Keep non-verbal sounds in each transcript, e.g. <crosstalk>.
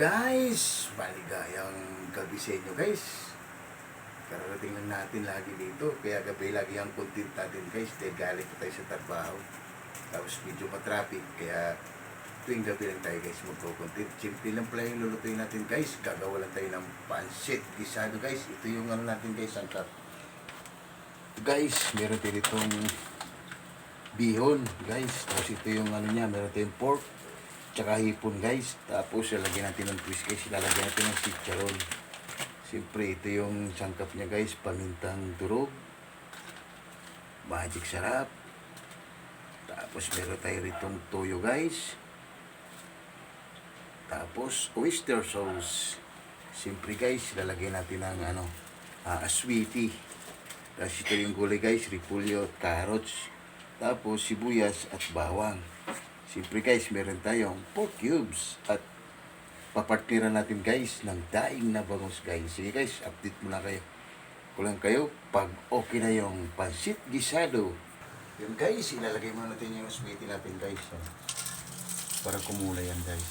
guys! Maligayang gabi sa inyo guys. Kararating lang natin lagi dito. Kaya gabi lagi ang content natin guys. Dahil galing pa tayo sa trabaho. Tapos medyo matraffic. Kaya tuwing gabi lang tayo guys magko-content. Simple lang pala yung lulutuin natin guys. Gagawa lang tayo ng pansit. Gisado guys. Ito yung ano natin guys. Ang cut. Guys, meron tayo ditong bihon guys. Tapos ito yung ano niya. Meron tayong pork tsaka hipon guys. Tapos lalagyan natin ng twist guys. Lalagyan natin ng chicharon. Siyempre ito yung sangkap niya guys. Pamintang durog. Magic sarap. Tapos meron tayo ritong toyo guys. Tapos oyster sauce. Siyempre guys, lalagyan natin ng ano, uh, aswiti. Tapos ito yung gulay guys, repolyo, carrots. Tapos sibuyas at bawang. Siyempre guys, meron tayong pork cubes at papartira natin guys ng daing na bangus guys. Sige guys, update muna kayo. Kulang kayo pag okay na yung pansit gisado. Yun guys, ilalagay muna natin yung sweetie natin guys. ah. Para kumulay yan guys.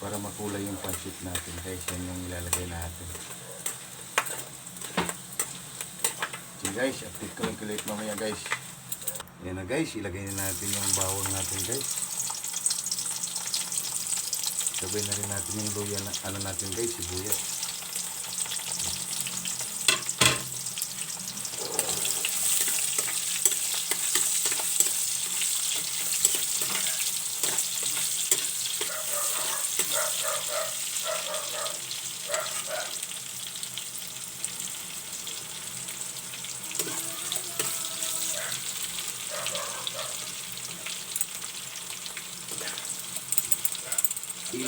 Para makulay yung pansit natin guys. Yan yung ilalagay natin. Sige guys, update ko lang kalit mamaya guys. Yan na guys, ilagay na natin yung bawang natin guys. Sabay na rin natin yung luya na ano natin guys, sibuyas.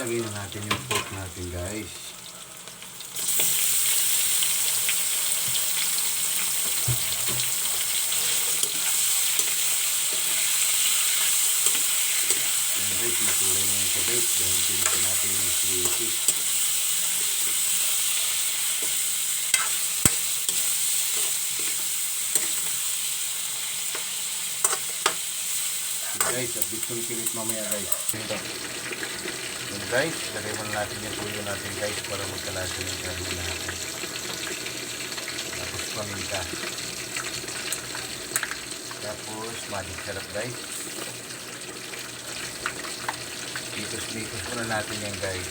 Ilagay na natin yung pork natin guys. Yan guys, makulay na yung kabit dahil pinito natin yung sweetie. guys, at dito yung kilit mamaya guys. Guys, lagay muna natin yung tuyo natin guys para magkalasa yung karne natin. Tapos paminta. Tapos magic sarap guys. Litos-litos muna natin yan guys.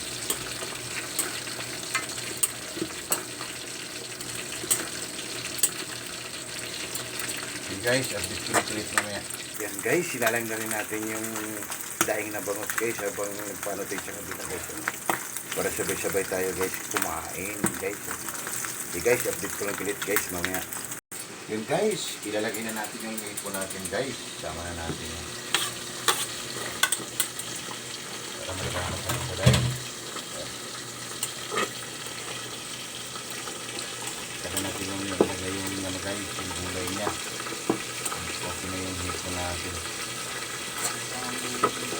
Okay guys, update ko ulit mamaya. Yan guys, silalang na rin natin yung daing na bangus guys habang nagpano tayo sa kabila guys. Para sabay-sabay tayo guys kumain guys. Okay guys, update ko lang ulit guys mamaya. Yun guys, ilalagay na natin yung ipo natin guys. Sama na natin yan. Para malakas na sa guys. Saka natin yung ilagay yung ano guys, yung gulay niya. Okay na yung hipo natin. Yun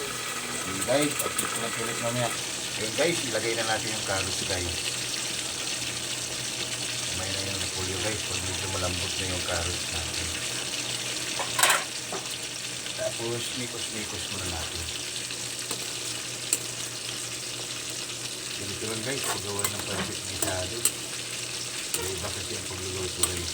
guys, update ko lang ulit mamaya. Yun guys, ilagay na natin yung carrots guys. May na yung repolyo guys, pag medyo malambot na yung carrots natin. Tapos, mikos-mikos muna natin. Ganito lang guys, paggawa ng pansit gisado. Iba kasi ang pagluluto guys.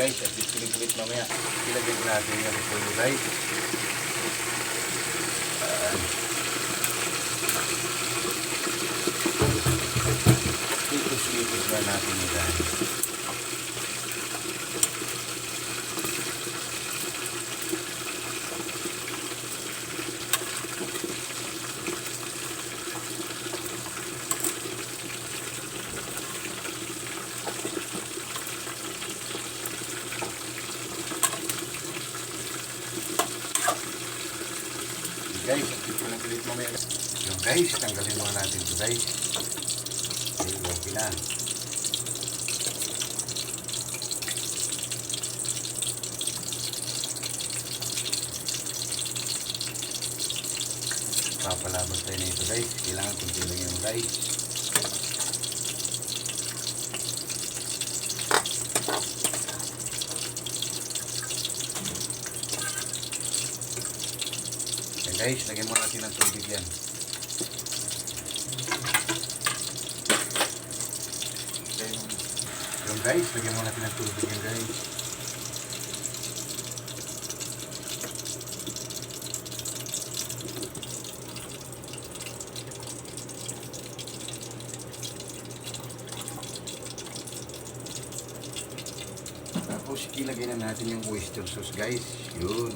Guys, at least kulit mamaya. Ilagay natin yung repolyo guys. Ayan. Ikus-ikus na natin guys, guys, tanggalin muna natin ito guys. Okay, okay na. papalaban tayo nito guys. Kailangan Kunti lang yan guys. Guys, lagyan mo natin ng tubig yan. Yan guys, lagyan mo natin ng tubig yan guys. Tapos ilagay na natin yung oyster sauce guys. Yun.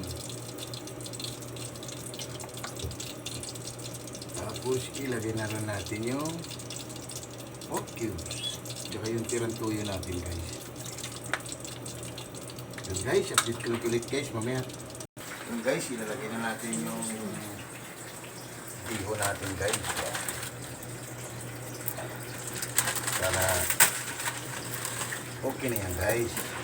Tapos ilagay na natin yung pork cubes. Tsaka yung tirantuyo natin guys. Yun guys, update ko ulit guys mamaya. Yun guys, ilalagay na natin yung iho natin guys. Sana okay na yan guys.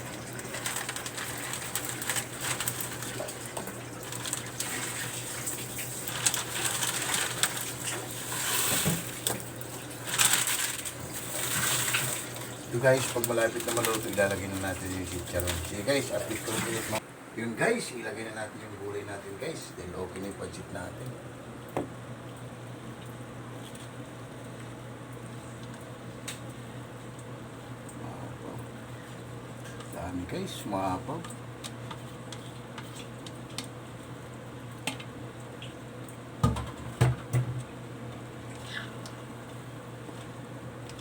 Ito guys, pag malapit na maluto, ilalagay na natin yung chicharon. Sige guys, update ko ulit mga... Yun guys, ilagay na natin yung gulay natin guys. Dahil okay na yung pancit natin. Dami guys, maapaw.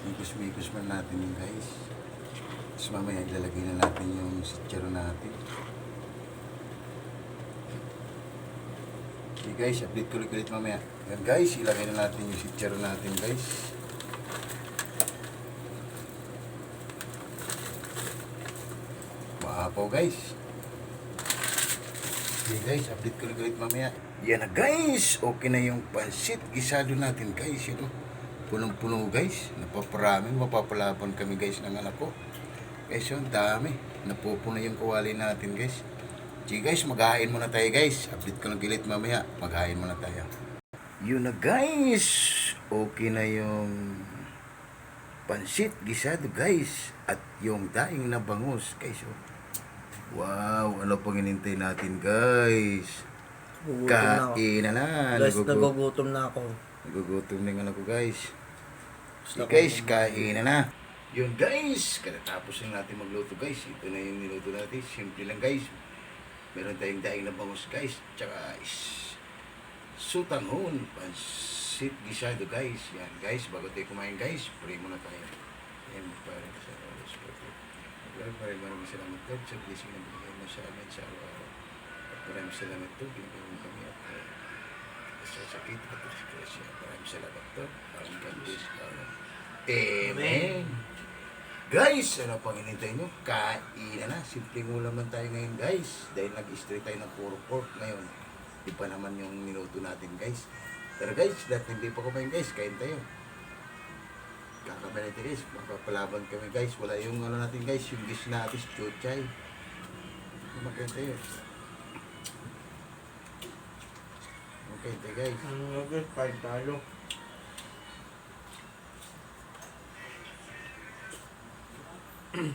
Mikos-mikos man natin yun guys. Tapos mamaya ilalagay na natin yung sitsaro natin. Okay guys, update ko ulit mamaya. Yan guys, ilagay na natin yung sitsaro natin guys. Maapaw guys. Okay guys, update ko ulit mamaya. Yan na guys, okay na yung pansit gisado natin guys. Yun, oh. Punong-puno guys. Napaparami, mapapalaban kami guys ng anak ko. Guys, yun, dami. Napupuno yung kawali natin guys. Sige guys, maghahain muna tayo guys. Update ko lang ulit mamaya. Maghahain muna tayo. Yun na guys. Okay na yung pansit gisado guys. At yung daing na bangus guys. Oh. Wow, ano pang inintay natin guys? Gugutom. Kain na na. Guys, Nagugu- nagugutom na ako. Nagugutom na yung anak ko guys. Gusto guys, kain na. Yun guys, katatapos na natin magluto guys. Ito na yung niluto natin. Simple lang guys. Meron tayong daing na bangus guys. Tsaka is sutanghon. Pansit gisado guys. Yan guys, bago tayo kumain guys, pray muna tayo. Amen. Parang sa oras po. Lord, maraming maraming salamat Lord sa blessing na binigay mo sa amin sa araw-araw. Maraming salamat to, binigay mo kami at uh, sakit at disgrasya. Maraming salamat to. Maraming God bless. Amen. Guys, ano pang inintay nyo? Kain na. Simpleng ulam lang tayo ngayon guys. Dahil nag-stray tayo ng puro pork ngayon. Di pa naman yung minuto natin guys. Pero guys, dahil hindi pa kumain guys, kain tayo. Kakabayan natin guys, magpapalaban kami guys. Wala yung ano natin guys, yung dish natin, chuchay. Kumakain tayo. Tayo guys. Ano guys, kain tayo. Hmm.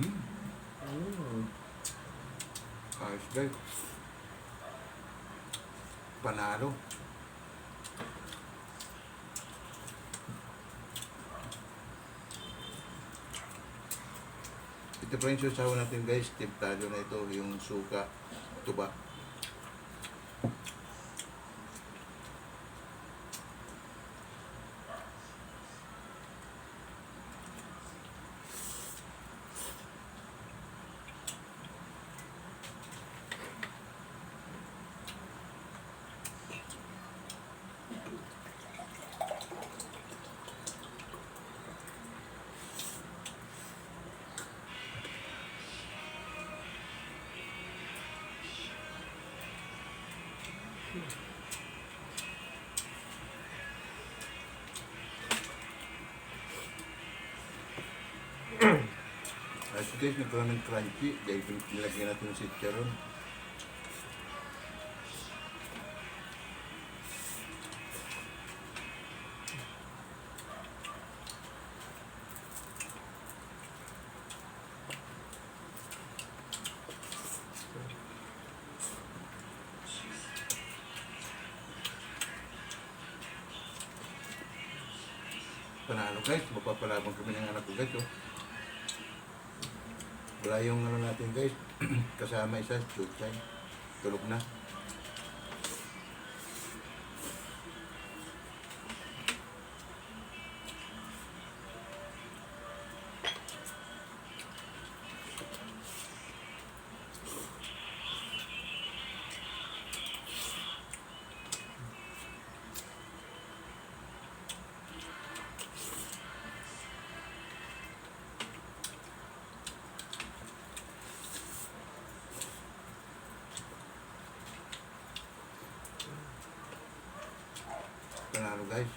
Mm. Ayos guys. Panalo. Ito pa yung susawa natin guys. Tiptado na ito yung suka, tuba. Kasi guys, nagkaroon ng crunchy. Dahil nilagyan natin yung sitcharon. Panalo guys, mapapalaban kami ng anak ko guys. Oh. Wala yung ano natin guys, <clears throat> kasama isa, chuchay. Tulog na. Guys.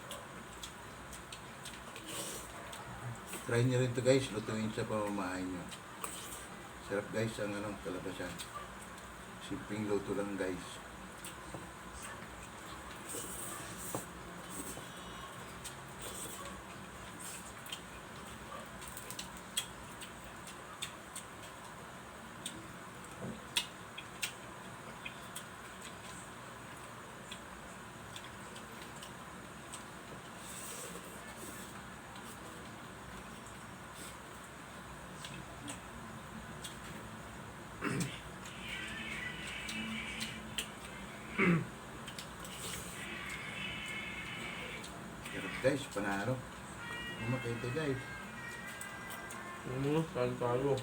Try nyo rin to guys, lutuin sa pamamahay nyo. Sarap guys ang ano, kalabasan. Simpleng luto lang guys. <clears throat> Sarap guys, panalo. Umakay to guys. Ano? Saan tayo?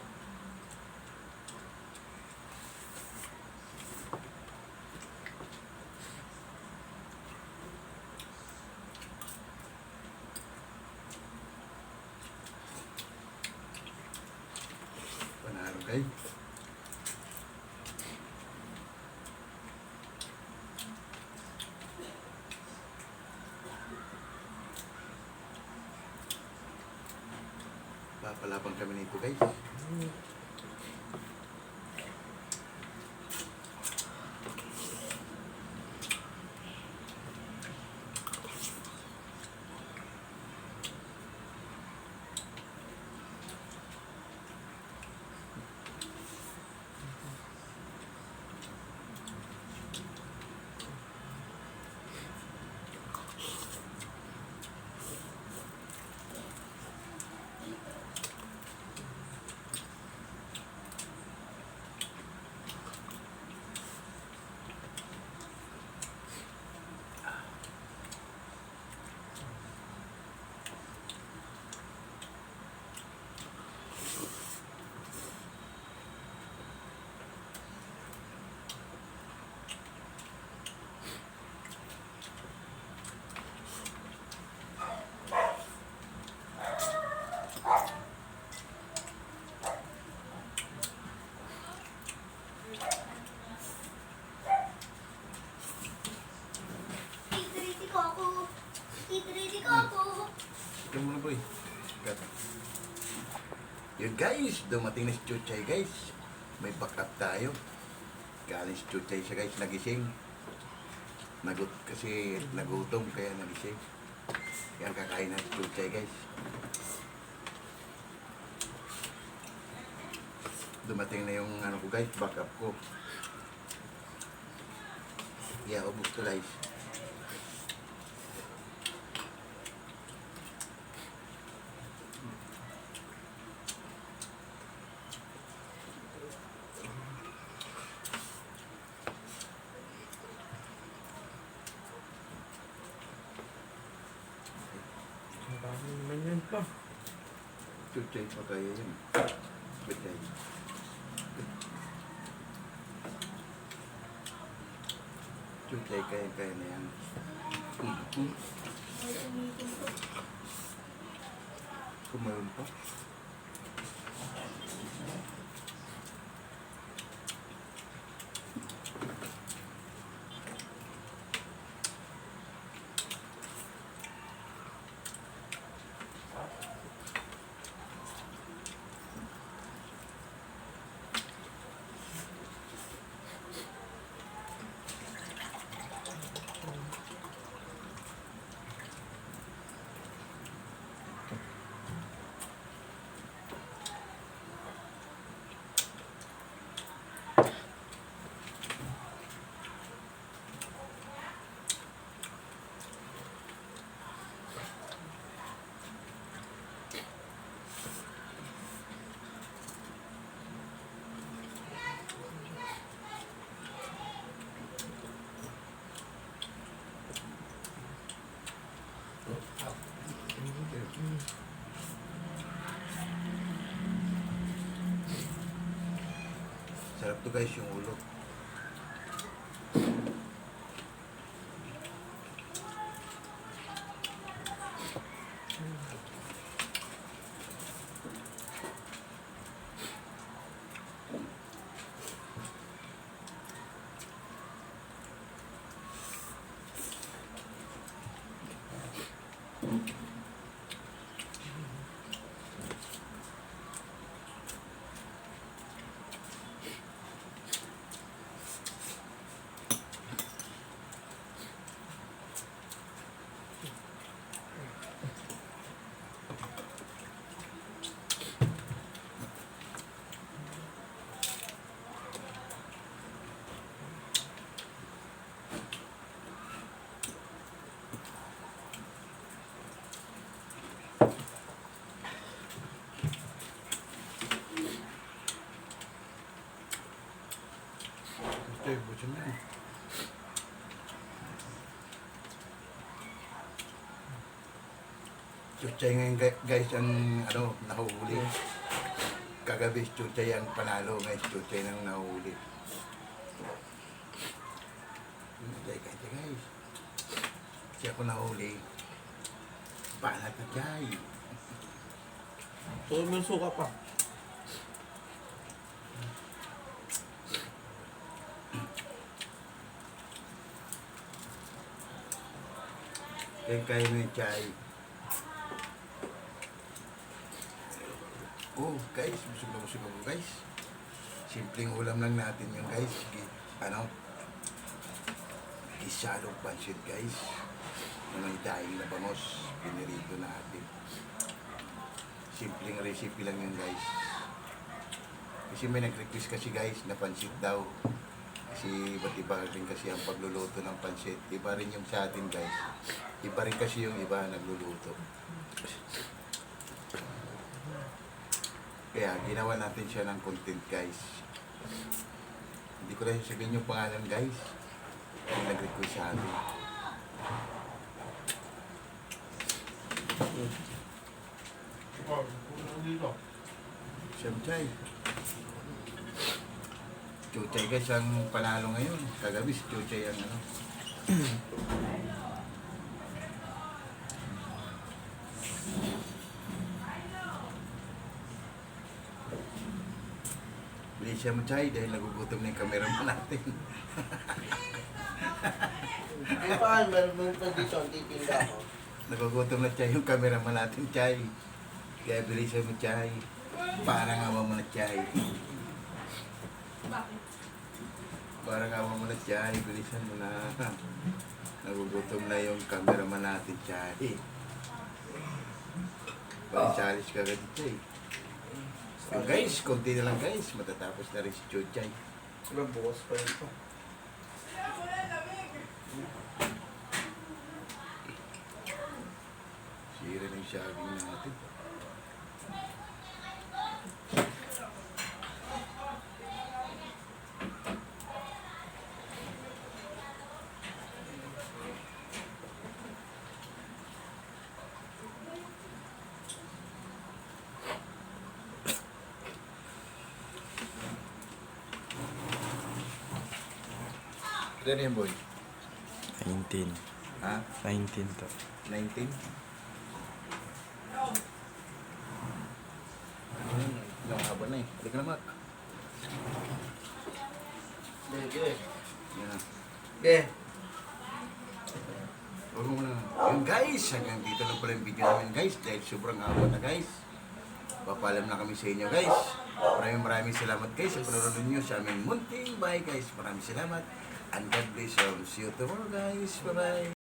Panalo guys. Papalaban kami nito guys. Titiriti ko ako. Titiriti ko ako. Ito muna boy. Kat. Yun guys, dumating na si Chuchay guys. May backup tayo. Galing si Chuchay siya guys, nagising. Nagut kasi nagutom kaya nagising. Kaya kakain na si Chuchay guys. Dumating na yung ano ko guys, backup ko. Yeah, ubus ko guys. Ang dami naman yan pa. Chuchay pa kaya yun. Chuchay. Chuchay kaya kaya na yan. Mm-hmm. May Sarap to guys yung ulo. Yung butson na eh. Chuchay ngayon gu- guys ang ano, nahuli. Kagabi Chuchay ang panalo guys, Chuchay nang nahuli. Teka, teka guys. Kasi ako nahuli. Balat na chay. So, may suka pa. Mo yung chay. Oh, guys, busog na busog ako guys. Simpleng ulam lang natin yung guys. Ano? Gisadong pansit guys. Na may daing na bangos. Pinirito natin. Simpleng recipe lang yun guys. Kasi may nag-request kasi guys na pansit daw. Kasi iba't iba rin kasi ang pagluluto ng pansit. Iba rin yung sa atin guys. Iba rin kasi yung iba nagluluto. Kaya ginawa natin siya ng content guys. Hindi ko lang sabihin yung pangalan guys. Yung nag-request sa atin. Siyempre. Chuchay guys ang panalo ngayon. Kagabi si Chuchay ang ano. <clears throat> Bilis siya mo Chay dahil nagugutom na yung cameraman natin. Yung paan, meron pa dito, titinda ko. <laughs> Nagugutom na Chay yung cameraman natin Chay. Kaya bilisan mo Chay. Parang awa mo na Chay. Parang awa mo na Chay. Bilisan mo na. Nagugutom na yung cameraman natin Chay. Parang challenge ka agad Chay. So guys, konti na lang guys. Matatapos na rin si Chuchay. Diba, bukas pa ito. Sira ng saging natin. Ilan yan, boy? 19. Ha? 19 to. 19? Ano Yung haba na eh. Halika na, Mark. Sige. Yan. Okay. Huwag mo na. Yung guys, hanggang dito lang pala yung video namin guys. Dahil sobrang haba na guys. Papalam na kami sa inyo guys. Maraming maraming salamat guys sa panonood nyo sa aming munting bye guys. Maraming salamat. And God bless you. See you tomorrow guys. Bye bye.